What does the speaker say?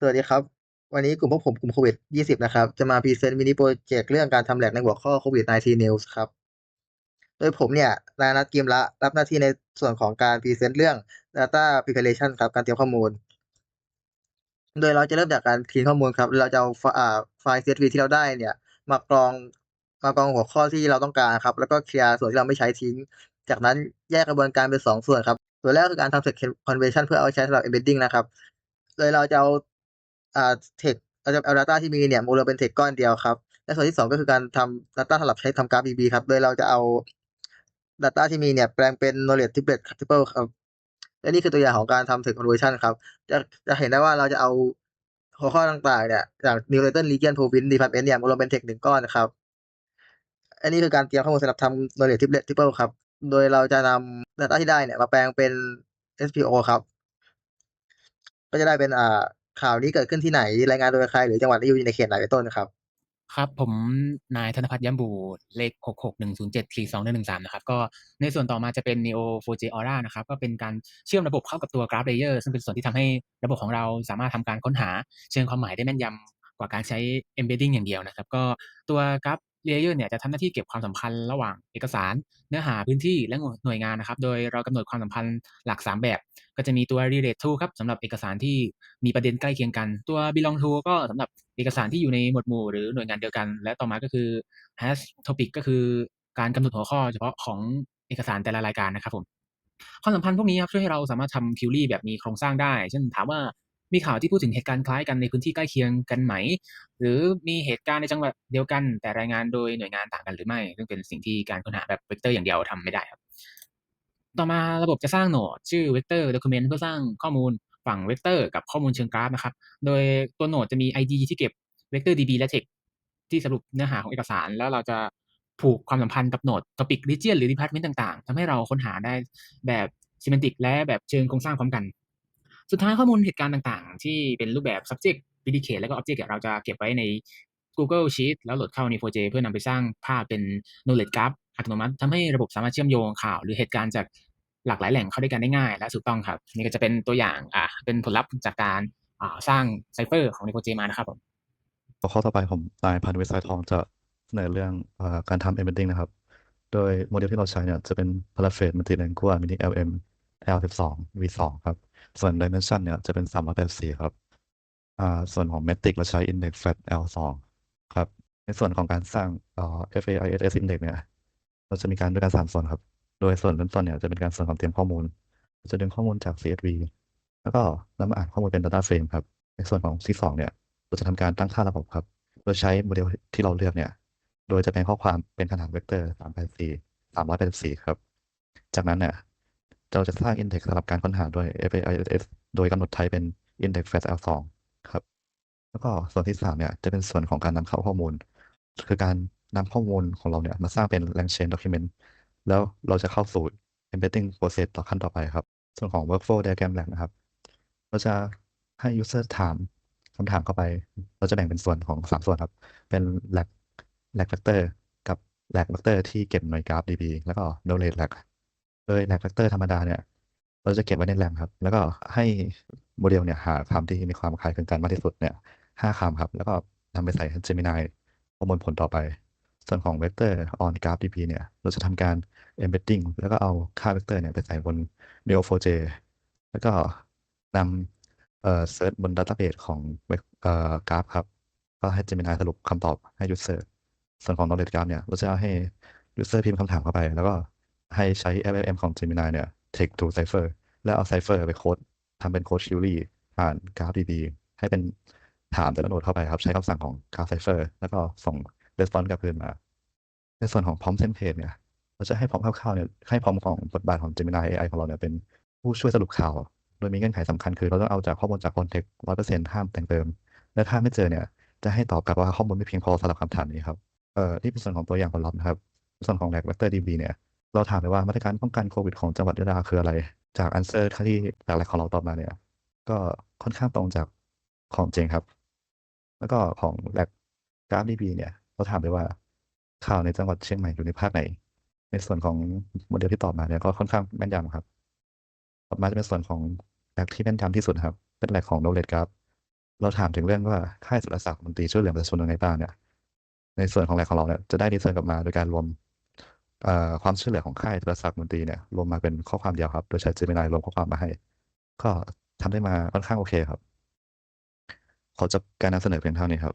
สวัสดีครับ วันนี้กลุ่มพวกผมกลุ่มโควิด 20 นะครับ จะมาพรีเซนต์มินิโปรเจกต์เรื่องการทำแลบในหัวข้อโควิด 19 News ครับ โดยผมเนี่ยนายนัทกิมละ รับหน้าที่ในส่วนของการพรีเซนต์เรื่อง Data Preparation ครับ การเตรียมข้อมูล โดยเราจะเริ่มจากการคลีนข้อมูลครับ เราจะเอาไฟอ่าไฟล์ CSV ที่เราได้เนี่ย มากรองมากรองหัวข้อที่เราต้องการครับ แล้วก็เคลียร์ส่วนที่เราไม่ใช้ทิ้ง จากนั้นแยกกระบวนการเป็น2ส่วนครับ ส่วนแรกคือการทำ text conversion เพื่อเอาใช้สำหรับ embedding นะครับ โดยเราจะเอา อ่า text เราจะเอา data ที่มีเนี่ยมารวมเป็น text ก้อนเดียวครับ และส่วนที่ 2 ก็คือการทำ data สำหรับใช้ทำกราฟ VB ครับ โดยเราจะเอา data ที่มีเนี่ยแปลงเป็น knowledge table table ครับ และนี่คือตัวอย่างของการทำ text conversion ครับ จะจะเห็นได้ว่าเราจะเอาหัวข้อต่างๆ เนี่ยจาก Newton Region Province Department เนี่ยมารวมเป็น text 1ก้อนนะครับ อันนี้คือการเตรียมข้อมูลสำหรับทำ knowledge table table ครับ โดยเราจะนำ data ที่ได้เนี่ยมาแปลงเป็น SPO ครับ ก็จะได้เป็นอ่า ข่าวนี้เกิดขึ้นที่ไหน รายงานโดยใคร หรือจังหวัดที่อยู่ในเขตไหนเป็นต้นครับ ครับ ผมนายธนพัฒน์ย้ำบูเลข 66107421113นะครับ ก็ในส่วนต่อมาจะเป็น Neo4j Aura นะครับ ก็เป็นการเชื่อมระบบเข้ากับตัว Graph Layer ซึ่งเป็นส่วนที่ทำให้ระบบของเราสามารถทำการค้นหา เชิงความหมายได้แม่นยำกว่าการใช้ Embedding อย่างเดียวนะครับ ก็ตัวกราฟ เลเยอร์เนี่ยจะทำหน้าที่เก็บความสัมพันธ์ระหว่างเอกสาร เนื้อหาพื้นที่และหน่วยงานนะครับ โดยเรากำหนดความสัมพันธ์หลัก 3 แบบ ก็จะมีตัว relate to ครับสำหรับเอกสารที่มีประเด็นใกล้เคียงกัน ตัว belong to ก็สำหรับเอกสารที่อยู่ในหมวดหมู่หรือหน่วยงานเดียวกัน และต่อมาก็คือ has topic ก็คือการกำหนดหัวข้อเฉพาะของเอกสารแต่ละรายการนะครับผมความสัมพันธ์พวกนี้ครับช่วยให้เราสามารถทำ query แบบมีโครงสร้างได้ เช่นถามว่า มีข่าวที่พูดถึงเหตุการณ์คล้ายกันในพื้นที่ใกล้เคียงกันไหม หรือมีเหตุการณ์ในจังหวัดเดียวกัน แต่รายงานโดยหน่วยงานต่างกันหรือไม่ ซึ่งเป็นสิ่งที่การค้นหาแบบ vector อย่างเดียวทำไม่ได้ครับ ต่อมาระบบจะสร้างโหนดชื่อ vector document เพื่อสร้างข้อมูลฝั่ง vector กับข้อมูลเชิงกราฟนะครับ โดยตัวโหนดจะมี ID ที่เก็บ vector db และ text ที่สรุปเนื้อหาของเอกสาร แล้วเราจะผูกความสัมพันธ์กับโหนด topic region หรือ department ต่างๆทำให้เราค้นหาได้แบบ semantic และแบบเชิงโครงสร้างพร้อมกัน สุดท้ายข้อมูลเหตุการณ์ต่างๆ ที่เป็นรูปแบบ subject predicate และก็ object เราจะเก็บไว้ใน Google Sheet แล้วโหลดเข้า Neo4j เพื่อนำไปสร้างภาพเป็น knowledge graph อัตโนมัติทำให้ระบบสามารถเชื่อมโยงข่าว หรือเหตุการณ์จากหลากหลายแหล่งเข้าด้วยกันได้ง่าย และถูกต้องครับ นี่ก็จะเป็นตัวอย่างอ่าเป็นผลลัพธ์จากการอ่าสร้าง Cipher ของ Neo4j มานะครับผมหัวข้อต่อไปผมนายพันธุ์วิสายทองจะเสนอเรื่องอ่อการทำ embedding นะครับ โดยโมเดลที่เราใช้เนี่ยจะเป็น Paraphrase Multilingual Mini LM L12 V2 ครับ ส่วน Dimension เนี่ยจะเป็น384ครับอ่าส่วนของ Metric เราใช้ Index fat L2 ครับ ในส่วนของการสร้างเอ่อ FAISS Index เนี่ยเราจะมีการด้วยกันสามส่วนครับ โดยส่วนเริ่มต้นเนี่ยจะเป็นการส่วนของเตรียมข้อมูล จะดึงข้อมูลจาก CSV แล้วก็นำมาอ่านข้อมูลเป็น Data Frame ครับ ในส่วนของที่สองเนี่ยเราจะทำการตั้งค่าระบบครับ โดยใช้โมเดลที่เราเลือกเนี่ย โดยจะแปลงข้อความเป็นขนาดเวกเตอร์384 384ครับ จากนั้นเนี่ย เราจะสร้าง index สำหรับการค้นหาด้วย FAISS โดยกำหนด type เป็น index flat L2 ครับ แล้วก็ส่วนที่สามเนี่ย จะเป็นส่วนของการนำเข้าข้อมูล คือการนำข้อมูลของเราเนี่ย มาสร้างเป็น lang chain document แล้วเราจะเข้าสู่ embedding process ต่อขั้นต่อไปครับ ส่วนของ workflow diagram lab นะครับ เราจะให้ user ถามคำถามเข้าไป เราจะแบ่งเป็นส่วนของสามส่วนครับ เป็น lag lag factor กับ lag factor ที่เก็บหน่วยกราฟ db แล้วก็ knowledge lag โดย lag factor ธรรมดาเนี่ย เราจะเก็บไว้ในแรมครับ แล้วก็ให้โมเดลเนี่ยหาคำที่มีความคล้ายคลึงกันมากที่สุดเนี่ยห้าคำครับ แล้วก็นำไปใส่ Gemini ประมวลผลต่อไป ส่วนของ Vector on Graph DB เนี่ย เราจะทำการ embedding แล้วก็เอาค่า Vector เนี่ยไปใส่บน Neo4j แล้วก็นำเอ่อ search บน database ของเอ่อ Graph ครับ ก็ให้ Gemini สรุปคำตอบให้ user ส่วนของ knowledge graph เนี่ย เราจะให้ user พิมพ์คำถามเข้าไป แล้วก็ ให้ใช้ LLM ของ Gemini เนี่ย take to cipher แล้วเอา cipher ไปโค้ดทำเป็นโค้ด query ผ่าน Graph DB ให้เป็นถามแต่ละโนดเข้าไปครับ ใช้คำสั่งของ Graph cipher แล้วก็ส่ง response กลับคืนมา ในส่วนของ prompt template เนี่ย เราจะให้พร้อมคร่าวๆเนี่ยให้พร้อมของบทบาทของ Gemini AI ของเราเนี่ยเป็นผู้ช่วยสรุปข่าว โดยมีเงื่อนไขสำคัญคือเราต้องเอาจากข้อมูลจาก context 100%ห้ามแต่งเติม และถ้าไม่เจอเนี่ย จะให้ตอบกลับว่าข้อมูลไม่เพียงพอสำหรับคำถามนี้ครับ เอ่อที่เป็นส่วนของตัวอย่างผลลัพธ์นะครับ ส่วนของ lag vector db เนี่ย เราถามไปว่ามาตรการป้องกันโควิดของจังหวัดยะลาคืออะไร จาก answer ที่หลักๆของเราตอบมาเนี่ย ก็ค่อนข้างตรงจากของเจงครับ แล้วก็ของ lag graph db เนี่ย เราถามไปว่าข่าวในจังหวัดเชียงใหม่อยู่ในภาคไหน ในส่วนของโมเดลที่ตอบมาเนี่ยก็ค่อนข้างแม่นยำครับ ต่อมาจะเป็นส่วนของแลกที่แม่นยำที่สุดครับ เป็นแลกของ knowledge graph เราถามถึงเรื่องว่าค่ายสุรศักดิ์มนตรีช่วยเหลือประชาชนยังไงบ้างเนี่ย ในส่วนของแหล่งของเราเนี่ยจะได้ดีไซน์กลับมาโดยการรวม ความช่วยเหลือของค่ายโทรศัพท์มนตรีเนี่ยรวมมาเป็นข้อความเดียวครับ โดยใช้ Gemini รวมข้อความมาให้ ก็ทำได้มาค่อนข้างโอเคครับ ขอจบการนำเสนอเพียงเท่านี้ครับ